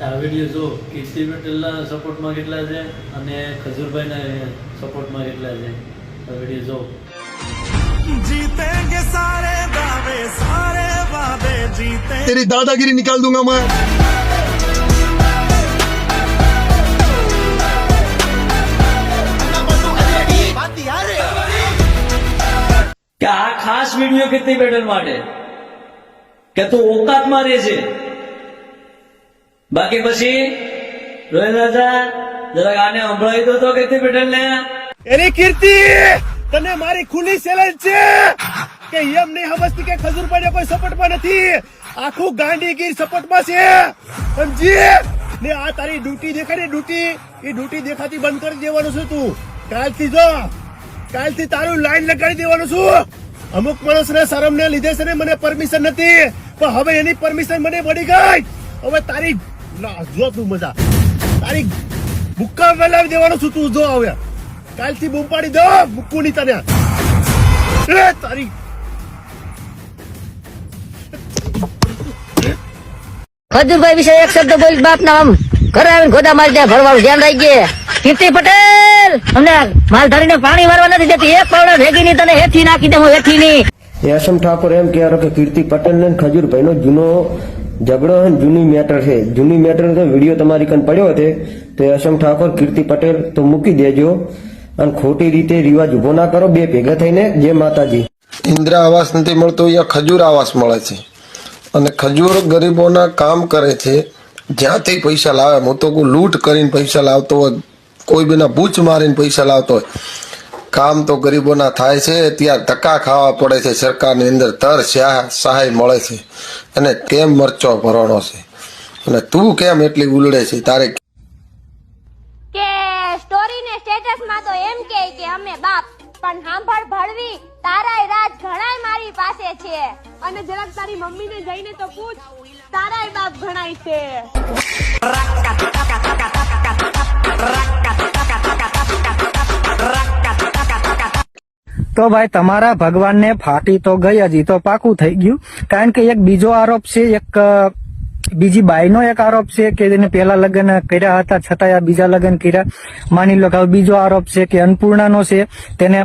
આ વિડીયો જો કીર્તિ પટેલના સપોર્ટમાં કેટલા છે અને ખજૂરભાઈના સપોર્ટમાં કેટલા છે આ વિડીયો જો जीतेंगे सारे दावे सारे वादे जीते तेरी दादागिरी निकाल दूंगा मैं કે આ ખાસ વિડીયો કીર્તિ પટેલ માટે કે તું ઓકાતમાં રહે છે બાકી પછી રોહિત રાજા જરાક આને સંભળાવી દો તો કીર્તિ પટેલને. એની કીર્તિ! તને મારી ખુલ્લી ચેલેન્જ છે! કે એમ નહીં સમજતી કે ખજૂરભાઈ કોઈ સપોર્ટમાં નથી. આખું ગાંડીગીર સપોર્ટમાં છે. સમજી? ને આ તારી ડ્યુટી દેખાડી ડ્યુટી? એ ડ્યુટી દેખાતી બંધ કરી દેવાનું છે તું. કાલથી જો. કાલથી તારું લાઈન લગાડી દેવાનું છું. અમુક માણસને શરમ ને લીધે છે ને મને પરમિશન નથી. પણ હવે એની પરમિશન મને મળી ગઈ. હવે તારી લા, જો તું મજા. તારી મુક્કા વેલાવી દેવાનું છું તું જો આવ્યા કાલથી બૂમ પાડી દો મૂકું ની તને. એ તારી ખજૂરભાઈ વિશે એક શબ્દ બોલ બાપ ના આમ ઘરે આવીને ગોદા મારી દે ભરવાનું ધ્યાન રાખજે. કીર્તિ પટેલ અમને માલધારીને પાણી મારવા નથી દેતી એક પાવડા ભેગી ની તને હેઠી નાખી દે હું હેઠી ની યશમ ઠાકોર એમ કહેવાનો કે કીર્તિ પટેલ ને ખજૂરભાઈનો જૂનો ઝઘડો અને જૂની મેટર છે. જૂની મેટર તો વીડિયો તમારી કન પડ્યો હતો તો અશમ ઠાકોર, કીર્તિ પટેલ, તો મૂકી દેજો. અને ખોટી રીતે રિવાજ ઊભો ના કરો, બે ભેગા થઈને જે માતાજી. ઇન્દિરા આવાસ નથી મળતો, અહીંયા ખજૂર આવાસ મળે છે. અને ખજૂર ગરીબોના કામ કરે છે, જ્યાંથી પૈસા લાવે. હું તો લૂંટ કરીને પૈસા લાવતો હોય, કોઈ બીના બૂચ મારીને પૈસા લાવતો હોય. કામ તો ગરીબોના થાય છે ત્યાં ધક્કા ખાવા પડે છે સરકારની અંદર તર સહાય મળે છે અને કેમ મરચો ભરવાનો છે અને તું કેમ એટલી ઉલડે છે તારે કે સ્ટોરી ને સ્ટેટસમાં તો એમ કે કે અમે બાપ પણ સાંભળ ભળવી તારાય રાજ ઘણાય મારી પાસે છે અને જરાક તારી મમ્મીને જઈને તો પૂછ તારાય બાપ ઘણાય છે તો ભાઈ તમારા ભગવાનને ફાટી તો ગઈ, હજી તો પાકું થઈ ગયું. કારણ કે એક બીજો આરોપ છે, એક બીજી બાઈનો એક આરોપ છે કે એને પહેલા લગ્ન કર્યા હતા, છતાંય આ બીજા લગ્ન કર્યા. માની લો કે હવે બીજો આરોપ છે કે અન્નપૂર્ણાનો છે. તેને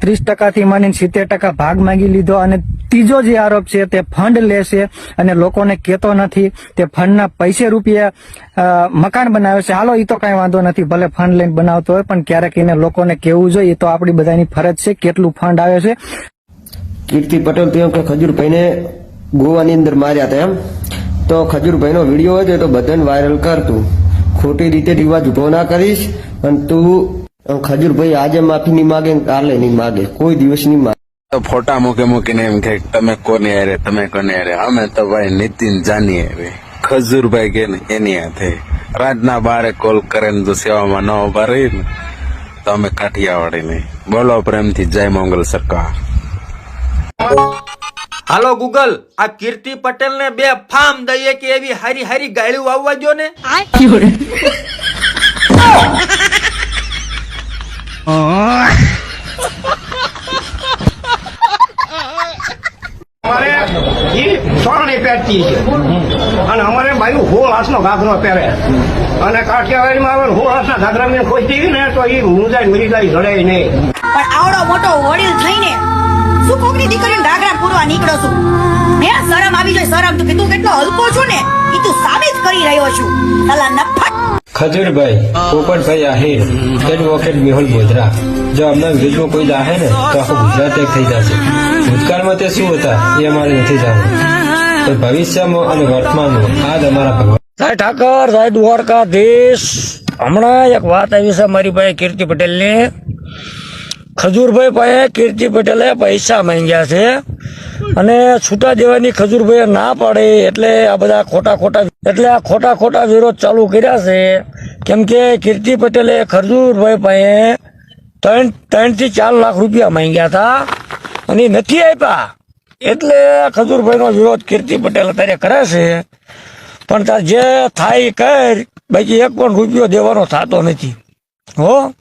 ત્રીસ ટકાથી માની સિત્તેર ટકા ભાગ માંગી લીધો અને ત્રીજો જે આરોપ છે તે ફંડ લેશે અને લોકોને કહેતો નથી. તે ફંડના પૈસે રૂપિયા મકાન બનાવે છે. હાલો એ તો કાંઈ વાંધો નથી, ભલે ફંડ લઈને બનાવતો હોય, પણ ક્યારેક એને લોકોને કહેવું જોઈએ. તો આપણી બધાની ફરજ છે કેટલું ફંડ આવે છે. કીર્તિ પટેલ, તો એમ કે ખજૂરભાઈને ગોવાની અંદર માર્યા હતા એમ? તો ખજૂરભાઈનો વીડિયો હોય તો બધાને વાયરલ કર તું ખોટી રીતે રિવાજ ઊભો ના કરીશ અને તું ખજૂરભાઈ આજે માફી નહીં માગે કાલે નહીં માગે, કોઈ દિવસ નહીં માગે. તો ફોટા મૂકે મૂકીને એમ કે તમે કોને હારે, તમે કોને હારે? અમે તો ભાઈ નીતિન જાનીએ ખજૂરભાઈ કે એની હાથે. રાતના બારે કોલ કરે ને જો સેવામાં ન ઊભા રહી ને તો અમે કાઠિયાવાડી નહીં. બોલો પ્રેમથી જય મંગલ સરકાર. હાલો ગૂગલ આ કીર્તિ પટેલ ને બે ફાર્મ દઈએ કે એવી હારી હારી ગાળ્યું આવવા જો ને. સોરણી પહેરતી છે. અને અમારે બાયું હોળ હાથનો ઘાઘરો પહેરે. અને કાઠિયાવાડીમાં આવે હોળ હાથના ઘાઘરા મેં કોઈ ને તો એ મુંજાઈ મરી જાય જડે નહીં. પણ આવડો મોટો વડીલ ઘાઘરા નીકળો છું? હે શરમ આવી જોઈએ શરમ. તું કે તું કેટલો હલકો છું ને એ તું સાબિત કરી રહ્યો છું. સાલા નફટ. ખજૂરભાઈ પોપટભાઈ આહિર એડવોકેટ મેહુલ ગોધરા જો અમને વિરુદ્ધમાં કોઈ દાહે ને તો આખું ગુજરાત એક થઈ જશે. ભૂતકાળમાં તે શું હતા એ અમારે નથી જાણવું. તો ભવિષ્યમાં અને વર્તમાનમાં આ જ અમારા ભગવાન. સાહેબ ઠાકર સાહેબ દ્વારકાધીશ. હમણાં એક વાત આવી છે મારી પાસે કીર્તિ પટેલની. ખજૂરભાઈ પાસે કીર્તિ પટેલે પૈસા માંગ્યા છે અને છૂટા દેવાની ખજૂરભાઈએ ના પાડે એટલે આ બધા ખોટા ખોટા એટલે આ ખોટા ખોટા વિરોધ ચાલુ કર્યા છે. કેમ કે કીર્તિ પટેલે ખજૂરભાઈ પાસે ત્રણ ત્રણથી ચાર લાખ રૂપિયા માંગ્યા હતા અને નથી આપ્યા. એટલે ખજૂરભાઈનો વિરોધ કીર્તિ પટેલ અત્યારે કરે છે. પણ તાર જે થાય કર, બાકી એક પણ રૂપિયો દેવાનો થતો નથી. હો?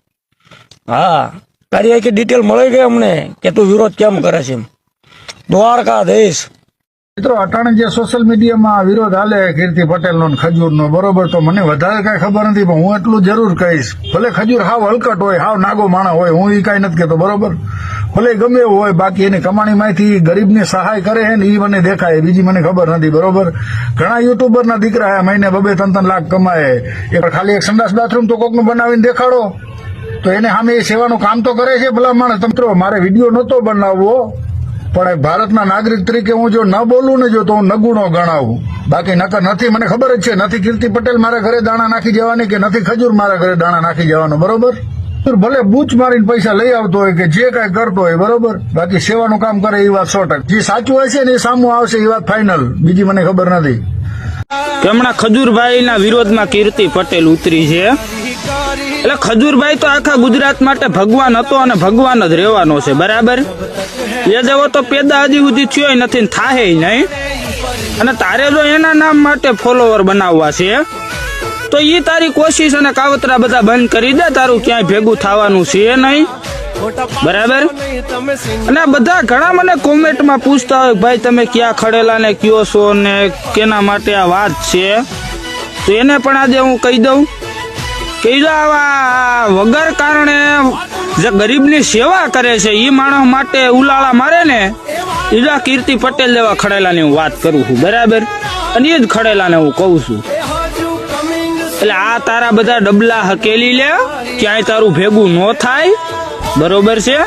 હા. તારી આખી ડિટેલ મળી ગઈ અમને કે તું વિરોધ કેમ કરે છે દ્વારકા દ્વારકાધીશ. મિત્રો, અટાણે જે સોશિયલ મીડિયામાં વિરોધ હાલે કીર્તિ પટેલનો ખજૂરનો, બરોબર, તો મને વધારે કઈ ખબર નથી, પણ હું એટલું જરૂર કહીશ. ભલે ખજૂર હાવ હલકટ હોય, હાવ નાગો માણા હોય, હું એ કઈ નથી કેતો, બરોબર? ભલે ગમે એવું હોય, બાકી એની કમાણીમાંથી ગરીબને સહાય કરે હે ને એ મને દેખાય, બીજી મને ખબર નથી, બરોબર? ઘણા યુટ્યુબરના દીકરા મહિને બબે ત્રણ ત્રણ લાખ કમાય એ ખાલી એક સંડાસ બાથરૂમ તો કોકનું બનાવીને દેખાડો. તો એને સામે એ સેવાનું કામ તો કરે છે ભલા માણસ મિત્રો મારે વીડિયો નહોતો બનાવવો, પણ ભારતના નાગરિક તરીકે હું જો ન બોલું ને જો તો હું નગુણો ગણાવું. બાકી નકર નથી, મને ખબર જ છે, નથી કીર્તિ પટેલ મારા ઘરે દાણા નાખી જવાની કે નથી ખજૂર મારા ઘરે દાણા નાખી જવાનો, બરોબર? ભલે બૂચ મારીને પૈસા લઈ આવતો હોય કે જે કાંઈ કરતો હોય, બરોબર? બાકી સેવાનું કામ કરે એ વાત સો ટકા. જે સાચું હશે ને એ સામું આવશે, એ વાત ફાઇનલ બીજી મને ખબર નથી. હમણાં ખજૂરભાઈના વિરોધમાં કીર્તિ પટેલ ઉતરી છે. એટલે ખજૂરભાઈ તો આખા ગુજરાત માટે ભગવાન હતો અને ભગવાન જ રહેવાનો છે, બરાબર? એ જેવો તો પેદા હજી સુધી થયો નથી ને થાહે નહીં. અને તારે જો એના નામ માટે ફોલોવર બનાવવા છે, તો એ તારી કોશિશ અને કાવતરા બધા બંધ કરી દે, તારું ક્યાંય ભેગું થવાનું છે નહીં. બરાબર? અને બધા ઘણા મને કોમેન્ટમાં પૂછતા હોય, ભાઈ, તમે ક્યાં ખડેલા ને કયો છો ને કેના માટે આ વાત છે? તો એને પણ આજે હું કહી દઉં. કે આવા વગર કારણે જે ગરીબની સેવા કરે છે એ માણસ માટે ઉલાળા મારે ને એવા કીર્તિ પટેલ જેવા ખડેલાની હું વાત કરું છું, બરાબર? અને એ જ ખડેલાને હું કહું છું. એટલે આ તારા બધા ડબલા હકેલી લે, ક્યાંય તારું ભેગું ન થાય, બરોબર છે?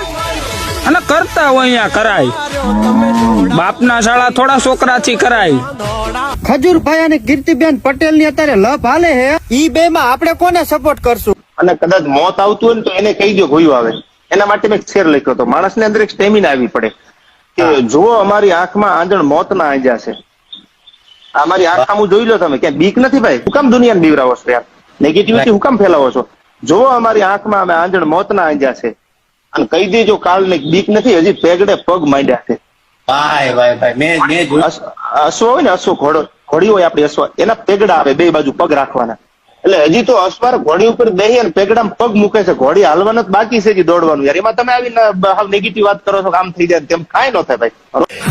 અને કરતા હોય અહીંયા કરાય. બાપના શાળા થોડા છોકરાથી કરાય. ખજુરભાઈ અને કીર્તિબેન પટેલની અત્યારે લપ હાલે હે ઈ બે માં આપણે કોને સપોર્ટ કરશું? અને કદાચ મોત આવતું હોય ને તો એને કહી દો ગોયું આવે. એના માટે મેં એક શેર લખ્યો હતો. માણસની અંદર એક સ્ટેમિના આવી પડે કે જો અમારી આંખમાં આંજણ મોત ના આંજા છે. અમારી આંખ સામું જોઈ લો તમે ક્યાં બીક નથી ભાઈ? હું કામ દુનિયાને બીવરાવો છો યાર. નેગેટિવિટી હું કામ ફેલાવો છો. જો અમારી આંખમાં અમે આંજણ મોત ના આંજા છે. અને કહી દેજો કાલ ને બીક નથી હજી પેગડે પગ માંડ્યા છે. ભાઈ ભાઈ ભાઈ મેં મેં અશ્વ હોય ને અશ્વ ઘોડો ઘોડી હોય આપડી અશ્વ એના પેગડા આવે બે બાજુ પગ રાખવાના. એટલે હજી તો અશ્વાર ઘોડી ઉપર દહી અને પેગડામાં પગ મૂકે છે. ઘોડી હાલવાનું જ બાકી છે જે દોડવાનું. યાર એમાં તમે આવીને હાવ નેગેટિવ વાત કરો છો કામ આમ થઈ જાય તેમ કાંઈ ન થાય ભાઈ.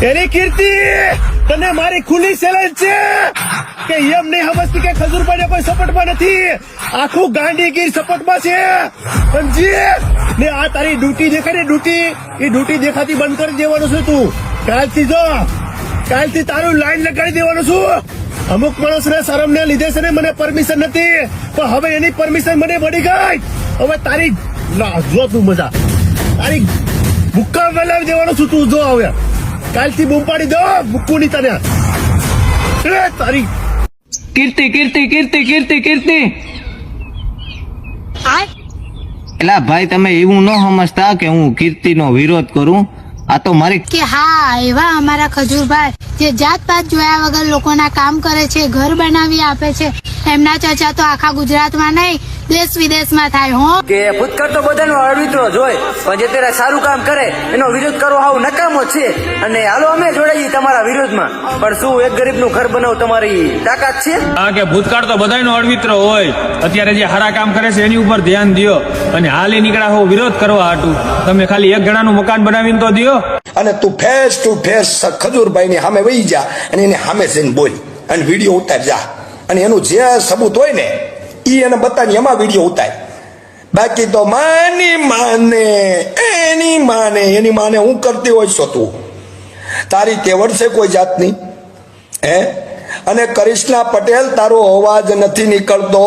એની કીર્તિ! તને મારી ખુલ્લી ચેલેન્જ છે કે એમ નહીં સમજતી કે ખજૂરભાઈ કોઈ સપોર્ટમાં નથી. આખું ગાંધીગીર સપોર્ટમાં છે. સમજી ને આ તારી ડ્યુટી દેખાય ને, ડ્યુટી, એ ડ્યુટી દેખાતી બંધ કરી દેવાનું છે તું. કાલથી જો, કાલથી તારું લાઈન લગાડી દેવાનું છું. અમુક માણસને શરમ ને લીધે છે ને મને પરમિશન નથી, પણ હવે એની પરમિશન મને મળી ગઈ. હવે તારી જો તું મજા. તારી બુક્કા વેલાવી દેવાનો છું તું, જો હવે. કાલથી બૂમ પાડી દો મુક્કું નહીં તને તારી કીર્તિ કીર્તિ કીર્તિ કીર્તિ કીર્તિ. એલા ભાઈ, તમે એવું ન સમજતા કે હું કીર્તિનો વિરોધ કરું? આ તો મારી કે હા, એવા અમારા ખજૂરભાઈ, જે જાત પાત જોયા વગર લોકોના કામ કરે છે, ઘર બનાવી આપે છે. એમના ચર્ચા તો આખા ગુજરાતમાં નહીં દેશ વિદેશમાં થાય હો. કે ભૂતકાળ તો બધાનો અળવિત્રો જ પણ જે તેરા સારું કામ કરે એનો વિરોધ કરવો હાવ નકામો છે. અને હાલો અમે જોડાઈએ તમારા વિરોધમાં. પણ શું એક ગરીબનું ઘર બનાવ તમારી તાકાત છે? હા કે ભૂતકાળ તો બધાનો અળવિત્રો હોય. અત્યારે જે હારા કામ કરે છે એની ઉપર ધ્યાન દ્યો. અને હાલે નીકળ્યા હો વિરોધ કરવા હાટું. તમે ખાલી એક જણાનું મકાન બનાવીને તો દિયો. અને તું ફેસ ટુ ફેસ ખજૂરભાઈ ની સામે વહી જા અને એને સામે જઈને બોલ. અને વીડિયો ઉતાર જા. અને એનું જે સબૂત હોય ને ઈ એને બતાવી એમાં વીડિયો ઉતાય બાકી તો માની માને એની માને એની માને હું કરતી હોય છો તું. તારી કેવડ છે કોઈ જાતની હે? અને કરિશ્ના પટેલ તારો અવાજ નથી નીકળતો.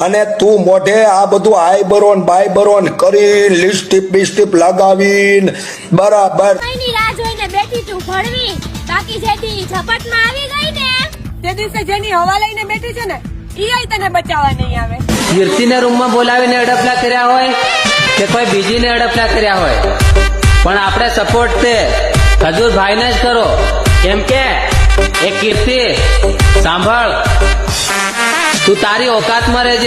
અને તું મોઢે આ બધું આઈ બરોન બાય બરોન કરી લિસ્ટીપ બિસ્ટીપ લગાવીન. બરાબર. ની રાહ જોઈને બેઠી તું ભણવી. બાકી જેથી ઝપટમાં આવી ગઈ ને. તે દિવસે જેની હવા લઈને બેઠી છે ને ઈ તને બચાવવા નહીં બોલાવીને અડપલા કર્યા હોય કે કોઈ બીજીને અડપલા કર્યા હોય. પણ આપણે સપોર્ટ તે. ને જ કરો. કેમ કે, એ કીર્તિ, સાંભળ. તું તારી ઓકાતમાં રહેજે.